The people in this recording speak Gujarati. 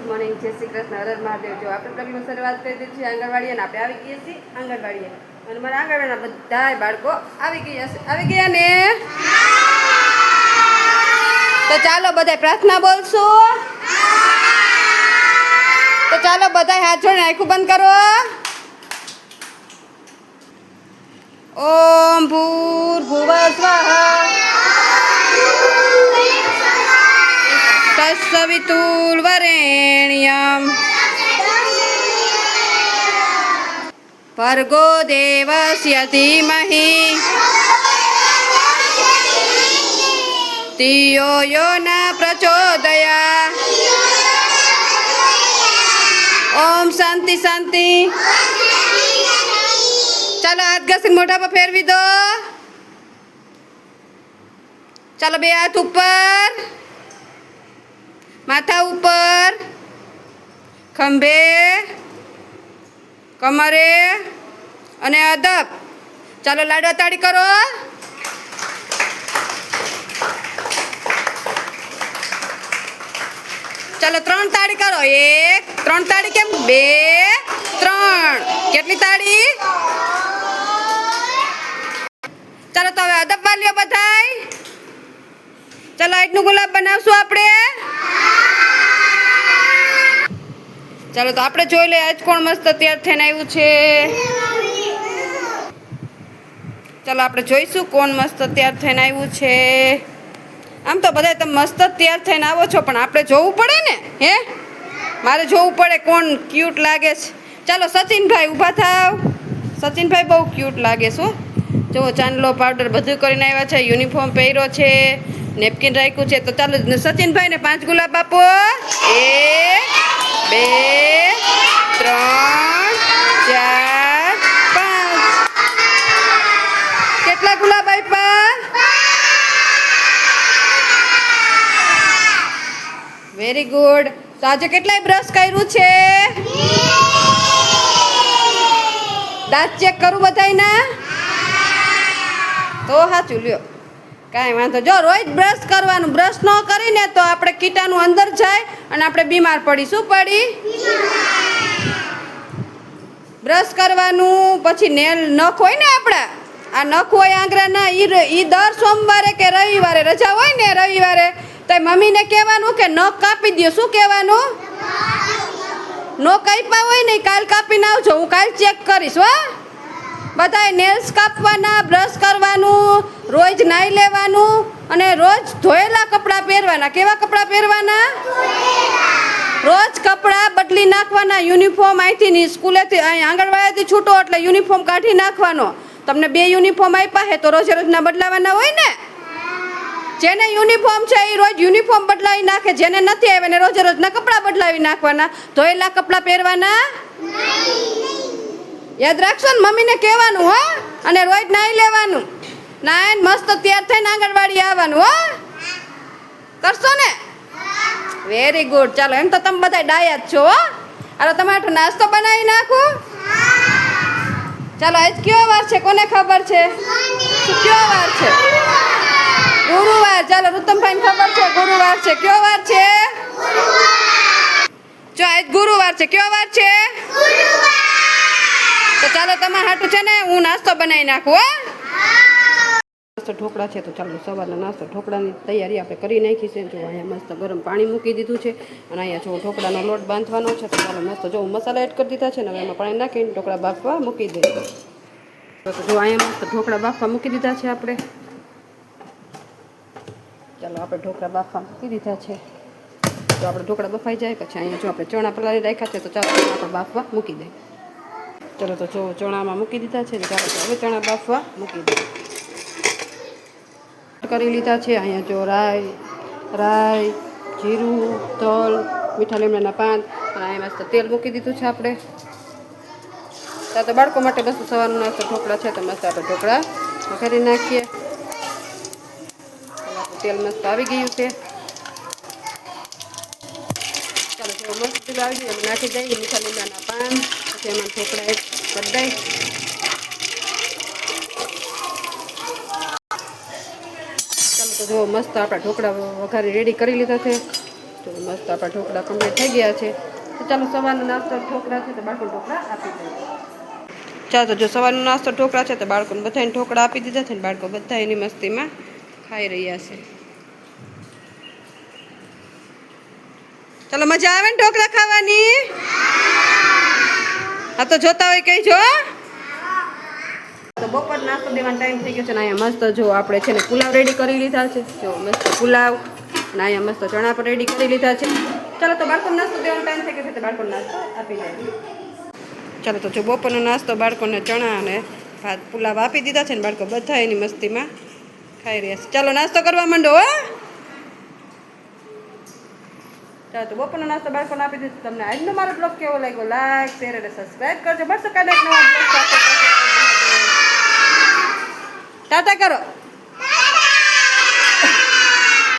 ગુડ મોર્નિંગ, જય શ્રી કૃષ્ણ, હર હર મહાદેવ. જો આપણે બ્લોગની શરૂઆત કરી દીધી છે આંગણવાડી અને આપણે આવી ગઈએ છીએ આંગણવાડીએ. અને મારા આંગણવાડીના બધા બાળકો આવી ગયા છે. આવી ગયા ને? તો ચાલો બધા પ્રાર્થના બોલશો. તો ચાલો બધા હાથ જોડીને આખું બંધ કરો. ઓમ ભૂર ભુવ સ્વાહા તત્સવિતુર્વરેણ્યમ ભર્ગો દેવસ્ય ધીમહિ તિયો યો ન પ્રચોદયા. ઓમ શાંતિ શાંતિ. ચાલો હાથ ઘસીને મોઢા પર ફેરવી દો. ચાલો બે હાથ ઉપર. માથા ઉપર, ખંભે, કમરે અને અદબ ચાલો લાડવા તાળી કરો. ચાલો ત્રણ તાળી કરો. એક, ત્રણ તાળી કેમ? બે, ત્રણ. કેટલી તાળી ચાલો તો હવે અદબ વાલીઓ બધાય. ચાલો આજનું ગુલાબ બનાવશું આપણે. ચાલો તો આપણે જોઈ લઈએ આજ કોણ મસ્ત તૈયાર થઈને આવ્યું છે. ચાલો આપણે જોઈશું કોણ મસ્ત તૈયાર થઈને આવ્યું છે. આમ તો બધા તમે મસ્ત જ તૈયાર થઈને આવો છો, પણ આપણે જોવું પડે ને? હે? મારે જોવું પડે કોણ ક્યુટ લાગે છે. ચાલો સચિનભાઈ ઊભા થાવ. સચિનભાઈ બહુ ક્યુટ લાગે શું જુઓ ચાંદલો પાવડર બધું કરીને આવ્યા છે યુનિફોર્મ પહેર્યો છે. નેપકિન રાખ્યું છે, તો ચાલો સચિનભાઈને પાંચ ગુલાબ આપો. એક, બે, ત્રણ, ચાર, પાંચ. કેટલા ગુલાબ આપ્યા? વેરી ગુડ તો આજે કેટલાય બ્રશ કર્યું છે? દાંત ચેક કરું બધાયના? તો હા લ્યો કાંઈ વાંધો જો રોજ બ્રશ કરવાનું બ્રશ ન કરીને તો આપણે કીટાનું અંદર જાય અને આપણે બીમાર પડી શું પડી? બ્રશ કરવાનું, પછી નેલ નખ હોય ને આપણા? આ નખ હોય આંગરાના એ દર સોમવારે કે રવિવારે, રજા હોય ને રવિવારે, તો મમ્મીને કહેવાનું કે નખ કાપી દો શું કહેવાનું? નો કાપ્યા હોય ને કાલ કાપીને આવજો. હું કાલ ચેક કરીશ, હો. બધાય નેલ્સ કાપવાના બ્રશ કરવાનું રોજ નાહી લેવાનું અને રોજ ધોયેલા કપડાં પહેરવાના. કેવા કપડાં પહેરવાના? રોજ કપડાં બદલી નાખવાના. યુનિફોર્મ અહીંથી સ્કૂલેથી અહીં આંગણવાડીથી છૂટો એટલે યુનિફોર્મ કાઢી નાખવાનો. તમને બે યુનિફોર્મ આપ્યા હે તો રોજે રોજના બદલાવાના હોય ને? જેને યુનિફોર્મ છે એ રોજ યુનિફોર્મ બદલાવી નાખે. જેને નથી આવે એને રોજે રોજના કપડાં બદલાવી નાખવાના. ધોયેલા કપડાં પહેરવાના? યાદ રાખશો ને મમ્મીને કહેવાનું હો. અને રોજ નાહી લેવાનું. નાહીને મસ્ત તૈયાર થઈને આંગણવાડી આવવાનું, હો? કરશો ને? વેરી ગુડ ચાલો, એમ તો તમે બધા ડાયા જ છો, હો? અરે તમારે નાસ્તો બનાવી નાખું? ચાલો, આજ કયો વાર છે? કોને ખબર છે? કયો વાર છે? ગુરુવાર. ચાલો રુતમભાઈને ખબર છે ગુરુવાર છે. કયો વાર છે? જો, આજ ગુરુવાર છે. કયો વાર છે? તો ચાલો, તમારે હાટું છે ને, હું નાસ્તો બનાવી નાખું, હો? નાસ્તો ઢોકળા છે, તો ચાલો સવારના નાસ્તો ઢોકળાની તૈયારી આપણે કરી નાખી છે. જો અહીંયા મસ્ત ગરમ પાણી મૂકી દીધું છે અને અહીંયા જો ઢોકળાનો લોટ બાંધવાનો છે, તો ચાલો મસ્ત જો મસાલા એડ કરી દીધા છે ને એમાં પાણી નાખીને ઢોકળા બાફવા મૂકી દે. તો જો અહીંયા મસ્ત ઢોકળા બાફવા મૂકી દીધા છે આપણે. ચાલો આપણે ઢોકળા બાફવા મૂકી દીધા છે. તો આપણે ઢોકળા બફાઈ જાય, પછી અહીંયા જો આપણે ચણા પલાળી રાખ્યા છે, તો ચાલો આપણે બાફવા મૂકી દઈએ ચલો તો જો ચણામાં મૂકી દીધા છે હવે ચણા બાફવા મૂકી દઈએ. કરી લીધા છે. અહીંયા જો રાઈ રાઈ, જીરું, તલ, મીઠા લીમડાના પાન, અને મસ્ત તેલ મૂકી દીધું છે આપણે. ત્યાં તો બાળકો માટે બસ સવારનો નાસ્તો ઢોકળા છે, તો મસ્ત આપણે ઢોકળા વઘારી નાખીએ. તેલ મસ્ત આવી ગયું છે. ચાલો મસ્ત આવી ગયું નાખી દઈએ મીઠા લીમડાના પાન. પછી એમાં ઢોકળા એક કરી દઈ ચાલો તો જો મસ્ત આપણા ઢોકળા વઘારી રેડી કરી લીધા છે. તો મસ્ત આપણા ઢોકળા કમ્પ્લીટ થઈ ગયા છે. તો ચાલો સવારનો નાસ્તો ઢોકળા છે તો બાળકો ઢોકળા આપી દઈએ. ચાલો તો જો સવારનો નાસ્તો ઢોકળા છે તો બાળકોને બધાને ઢોકળા આપી દીધા છે ને બાળકો બધા એની મસ્તીમાં ખાઈ રહ્યા છે. ચાલો મજા આવે ને ઢોકળા ખાવાની? હા. તો જોતા હોય કઈ હો. તો બપોર નાસ્તો દેવાનો ટાઈમ થઈ ગયો છે ને અહીંયા મસ્ત જો આપણે છે ને પુલાવ રેડી કરી લીધા છે. જો મસ્ત પુલાવ ને અહીંયા મસ્ત ચણા પણ રેડી કરી લીધા છે. ચાલો તો બાળકોને નાસ્તો દેવાનો ટાઈમ થઈ ગયો છે તો બાળકોને નાસ્તો આપી દઈએ ચાલો તો જો બપોરનો નાસ્તો બાળકોને ચણા અને ભાત પુલાવ આપી દીધા છે ને બાળકો બધા એની મસ્તીમાં ખાઈ રહ્યા છે. ચાલો નાસ્તો કરવા માંડો, હો. ચાલો તો બપોરનો નાસ્તો બાળકોને આપી દીધો તમને આજનો મારો બ્લોગ કેવો લાગ્યો? લાઈક શેર અને સબસ્ક્રાઈબ કરજો. મળશે કાલે નવા 叩かろ